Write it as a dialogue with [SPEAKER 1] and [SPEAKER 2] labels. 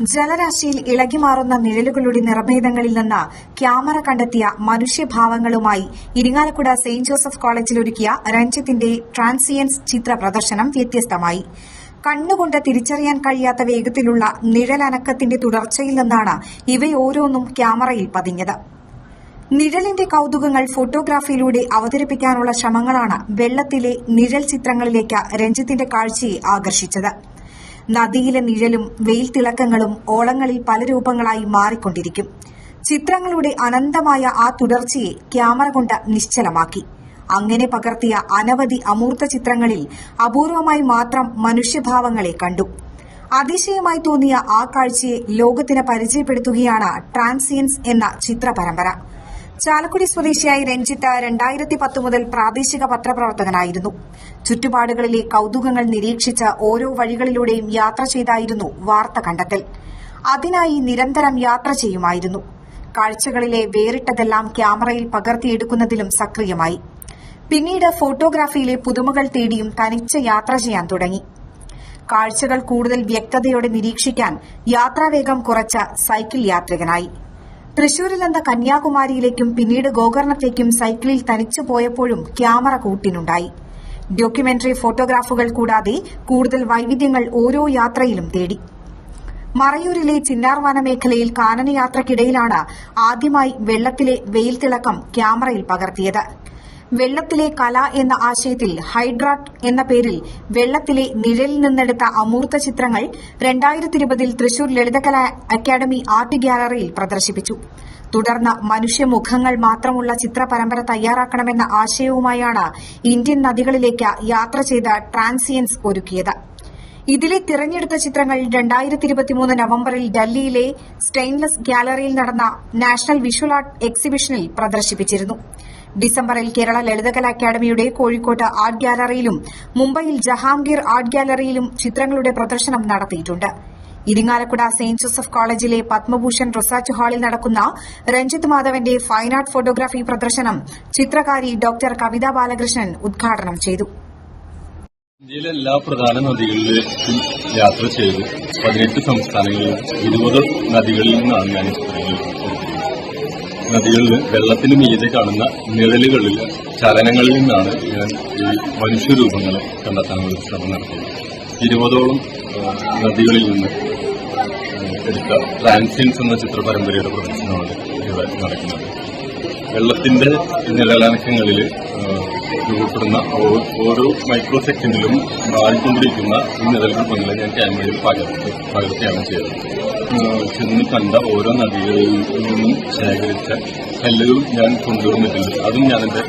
[SPEAKER 1] ജലരാശിയിൽ ഇളകിമാറുന്ന നിഴലുകളുടെ നിറഭേദങ്ങളിൽ നിന്ന് ക്യാമറ കണ്ടെത്തിയ മനുഷ്യഭാവങ്ങളുമായി Irinjalakuda Saint Joseph കോളേജിൽ ഒരുക്കിയ രഞ്ജിത്തിന്റെ ട്രാൻസിയൻസ് ചിത്ര പ്രദർശനം വ്യത്യസ്തമായി. കണ്ണുകൊണ്ട് തിരിച്ചറിയാൻ കഴിയാത്ത വേഗത്തിലുള്ള നിഴലനക്കത്തിന്റെ തുടർച്ചയിൽ നിന്നാണ് ഇവയോരോന്നും ക്യാമറയിൽ പതിഞ്ഞത്. നിഴലിന്റെ കൌതുകങ്ങൾ ഫോട്ടോഗ്രാഫിയിലൂടെ അവതരിപ്പിക്കാനുള്ള ശ്രമങ്ങളാണ് വെള്ളത്തിലെ നിഴൽ ചിത്രങ്ങളിലേക്ക് രഞ്ജിത്തിന്റെ കാഴ്ചയെ ആകർഷിച്ചത്. നദിയിലെ നിഴലും വെയിൽ തിളക്കങ്ങളും ഓളങ്ങളിൽ പല രൂപങ്ങളായി മാറിക്കൊണ്ടിരിക്കും. ചിത്രങ്ങളുടെ അനന്തമായ ആ തുടർച്ചയെ ക്യാമറ കൊണ്ട് നിശ്ചലമാക്കി. അങ്ങനെ പകർത്തിയ അനവധി അമൂർത്ത ചിത്രങ്ങളിൽ അപൂർവമായി മാത്രം മനുഷ്യഭാവങ്ങളെ കണ്ടു. അതിശയമായി തോന്നിയ ആ കാഴ്ചയെ ലോകത്തിന് പരിചയപ്പെടുത്തുകയാണ് ട്രാൻസിയൻസ് എന്ന ചിത്രപരമ്പര. ചാലക്കുടി സ്വദേശിയായി രഞ്ജിത്ത് രണ്ടായിരത്തി പത്ത് മുതൽ പ്രാദേശിക പത്രപ്രവർത്തകനായിരുന്നു. ചുറ്റുപാടുകളിലെ കൌതുകങ്ങൾ നിരീക്ഷിച്ച് ഓരോ വഴികളിലൂടെയും യാത്ര ചെയ്തായിരുന്നു വാർത്ത കണ്ടെത്തൽ. അതിനായി നിരന്തരം യാത്ര ചെയ്യുമായിരുന്നു. കാഴ്ചകളിലെ വേറിട്ടതെല്ലാം ക്യാമറയിൽ പകർത്തിയെടുക്കുന്നതിലും സക്രിയമായി. പിന്നീട് ഫോട്ടോഗ്രാഫിയിലെ പുതുമകൾ തേടിയും തനിച്ച് യാത്ര ചെയ്യാൻ തുടങ്ങി. കാഴ്ചകൾ കൂടുതൽ വ്യക്തതയോടെ നിരീക്ഷിക്കാൻ യാത്രാവേഗം കുറച്ച സൈക്കിൾ യാത്രികനായി. തൃശൂരിൽ നിന്ന് കന്യാകുമാരിയിലേക്കും പിന്നീട് ഗോകർണത്തേക്കും സൈക്കിളിൽ തനിച്ചു പോയപ്പോഴും ക്യാമറ കൂട്ടിനുണ്ടായി. ഡോക്യുമെന്ററി ഫോട്ടോഗ്രാഫുകൾ കൂടാതെ കൂടുതൽ വൈവിധ്യങ്ങൾ ഓരോ യാത്രയിലും തേടി. മറയൂരിലെ ചിന്നാർവാന മേഖലയിൽ കാനനയാത്രക്കിടയിലാണ് ആദ്യമായി വെള്ളത്തിലെ വെയിൽ തിളക്കം ക്യാമറയിൽ പകർത്തിയത്. വെള്ളത്തിലെ കല എന്ന ആശയത്തിൽ ഹൈഡ്രാട്ട് എന്ന പേരിൽ വെള്ളത്തിലെ നിഴലിൽ നിന്നെടുത്ത അമൂർത്ത ചിത്രങ്ങൾ രണ്ടായിരത്തി ഇരുപതിൽ തൃശൂർ ലളിതകലാ അക്കാദമി ആർട്ട് ഗ്യാലറിയിൽ പ്രദർശിപ്പിച്ചു. തുടർന്ന് മനുഷ്യമുഖങ്ങൾ മാത്രമുള്ള ചിത്രപരമ്പര തയ്യാറാക്കണമെന്ന ആശയവുമായാണ് ഇന്ത്യൻ നദികളിലേക്ക് യാത്ര ചെയ്ത ട്രാൻസിയൻസ് ഒരുക്കിയത്. ഇതിലെ തിരഞ്ഞെടുത്ത ചിത്രങ്ങൾ രണ്ടായിരത്തി ഇരുപത്തിമൂന്ന് നവംബറിൽ ഡൽഹിയിലെ സ്റ്റെയിൻലെസ് ഗ്യാലറിയിൽ നടന്ന നാഷണൽ വിഷ്വൽ ആർട്ട് എക്സിബിഷനിൽ പ്രദർശിപ്പിച്ചിരുന്നു. ഡിസംബറിൽ കേരള ലളിതകലാ അക്കാദമിയുടെ കോഴിക്കോട്ട് ആർട്ട് ഗ്യാലറിയിലും മുംബൈയിൽ ജഹാംഗീർ ആർട്ട് ഗ്യാലറിയിലും ചിത്രങ്ങളുടെ പ്രദർശനം നടത്തിയിട്ടുണ്ട്. ഇരിങ്ങാലക്കുട സെന്റ് ജോസഫ് കോളേജിലെ പത്മഭൂഷൺ റിസർച്ച് ഹാളിൽ നടക്കുന്ന രഞ്ജിത്ത് മാധവന്റെ ഫൈൻ ആർട്ട് ഫോട്ടോഗ്രാഫി പ്രദർശനം ചിത്രകാരി ഡോക്ടർ കവിത ബാലകൃഷ്ണൻ ഉദ്ഘാടനം ചെയ്തു.
[SPEAKER 2] ഇന്ത്യയിലെ എല്ലാ പ്രധാന നദികളിലും യാത്ര ചെയ്തു. പതിനെട്ട് സംസ്ഥാനങ്ങളിൽ ഇരുപത് നദികളിൽ നിന്നാണ് ഞാൻ ചിത്രങ്ങൾ നദികളിൽ വെള്ളത്തിന് മീതെ കാണുന്ന നിഴലുകളിൽ ചലനങ്ങളിൽ നിന്നാണ് ഞാൻ ഈ മനുഷ്യരൂപങ്ങൾ കണ്ടെത്താനുള്ള ശ്രമം നടത്തിയത്. ഇരുപതോളം നദികളിൽ നിന്ന് എടുത്ത ട്രാൻസിയൻസ് എന്ന ചിത്രപരമ്പരയുടെ പ്രദർശനമാണ് ഇവിടെ നടക്കുന്നത്. വെള്ളത്തിന്റെ നിഴലനക്കങ്ങളിൽ രൂപപ്പെടുന്ന ഓരോ മൈക്രോ സെക്കൻഡിലും മാറിക്കൊണ്ടിരിക്കുന്ന ഈ നിഴൽ രൂപങ്ങളെ ഞാൻ ക്യാമറയിൽ പകർത്തി പകർത്തിയാണ് ചെയ്തത്. ചെന്ന് കണ്ട ഓരോ നദികളിൽ നിന്നും ശേഖരിച്ച കല്ലുകളും ഞാൻ കൊണ്ടുവന്നിട്ടുണ്ട്. അതും ഞാൻ എന്റെ